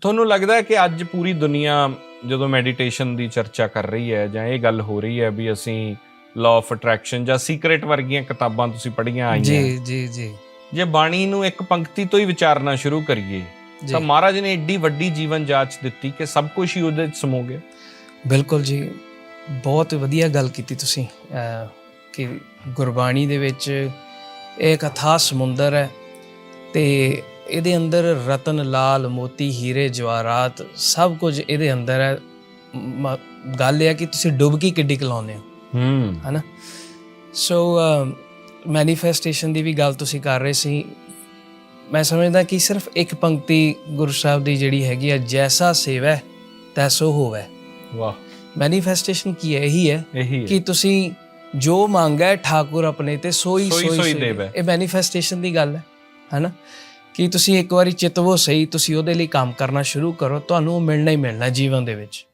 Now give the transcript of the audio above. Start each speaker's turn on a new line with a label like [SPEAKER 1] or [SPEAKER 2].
[SPEAKER 1] ਤੁਹਾਨੂੰ ਲੱਗਦਾ ਹੈ ਕਿ ਅੱਜ ਪੂਰੀ ਦੁਨੀਆ ਜਦੋਂ ਮੈਡੀਟੇਸ਼ਨ ਦੀ ਚਰਚਾ ਕਰ ਰਹੀ ਹੈ ਜਾਂ ਇਹ ਗੱਲ ਹੋ ਰਹੀ ਹੈ ਵੀ ਅਸੀਂ ਲਾਅ ਆਫ ਅਟਰੈਕਸ਼ਨ ਜਾਂ ਸੀਕ੍ਰੇਟ ਵਰਗੀਆਂ ਕਿਤਾਬਾਂ ਤੁਸੀਂ ਪੜ੍ਹੀਆਂ ਆਈਆਂ?
[SPEAKER 2] ਜੀ ਜੀ ਜੀ।
[SPEAKER 1] ਜੇ ਬਾਣੀ ਨੂੰ ਇੱਕ ਪੰਕਤੀ ਤੋਂ ਹੀ ਵਿਚਾਰਨਾ ਸ਼ੁਰੂ ਕਰੀਏ ਤਾਂ ਮਹਾਰਾਜ ਨੇ ਏਡੀ ਵੱਡੀ ਜੀਵਨ ਜਾਂਚ ਦਿੱਤੀ ਕਿ ਸਭ ਕੁਝ ਹੀ ਉਹਦੇ ਵਿੱਚ ਸਮੋ ਗਿਆ
[SPEAKER 2] ਬਿਲਕੁਲ ਜੀ। ਬਹੁਤ ਵਧੀਆ ਗੱਲ ਕੀਤੀ ਤੁਸੀਂ ਕਿ ਗੁਰਬਾਣੀ ਦੇ ਵਿੱਚ ਇਹ ਇੱਕ ਅਥਾਹ ਸਮੁੰਦਰ ਹੈ ਤੇ ਇਹਦੇ ਅੰਦਰ ਰਤਨ ਲਾਲ ਮੋਤੀ ਹੀਰੇ ਜਵਾਹਰਾਤ ਸਭ ਕੁਝ ਇਹਦੇ ਅੰਦਰ ਹੈ। ਗੱਲ ਇਹ ਹੈ ਕਿ ਤੁਸੀਂ ਡੁਬਕੀ ਕਿੱਡੀ ਕੁ ਲਾਉਂਦੇ ਹੋ।
[SPEAKER 1] ਹੂੰ।
[SPEAKER 2] ਹਨਾ? ਸੋ ਮੈਨੀਫੈਸਟੇਸ਼ਨ ਦੀ ਵੀ ਗੱਲ ਤੁਸੀਂ ਕਰ ਰਹੇ ਸੀ। ਮੈਂ ਸਮਝਦਾ ਕਿ ਸਿਰਫ ਇੱਕ ਪੰਕਤੀ ਗੁਰੂ ਸਾਹਿਬ ਦੀ ਜਿਹੜੀ ਹੈਗੀ ਹੈ ਜੈਸਾ ਸੇਵੈ ਤੈਸੋ ਹੋਵੇ।
[SPEAKER 1] ਵਾਹ।
[SPEAKER 2] ਮੈਨੀਫੈਸਟੇਸ਼ਨ ਕੀ ਹੈ? ਇਹੀ ਹੈ ਕਿ ਤੁਸੀਂ ਜੋ ਮੰਗਿਆ ਠਾਕੁਰ ਆਪਣੇ ਤੇ
[SPEAKER 1] ਸੋਈ
[SPEAKER 2] ਸੋਈ
[SPEAKER 1] ਦੇਵੈ।
[SPEAKER 2] ਇਹ ਮੈਨੀਫੈਸਟੇਸ਼ਨ ਦੀ ਗੱਲ ਹੈ। ਹੈਨਾ? ਕਿ ਤੁਸੀਂ ਇੱਕ ਵਾਰੀ ਚਿਤਵੋ ਸਹੀ ਤੁਸੀਂ ਉਹਦੇ ਲਈ ਕੰਮ ਕਰਨਾ ਸ਼ੁਰੂ ਕਰੋ, ਤੁਹਾਨੂੰ ਉਹ ਮਿਲਣਾ ਹੀ ਮਿਲਣਾ ਜੀਵਨ ਦੇ ਵਿੱਚ।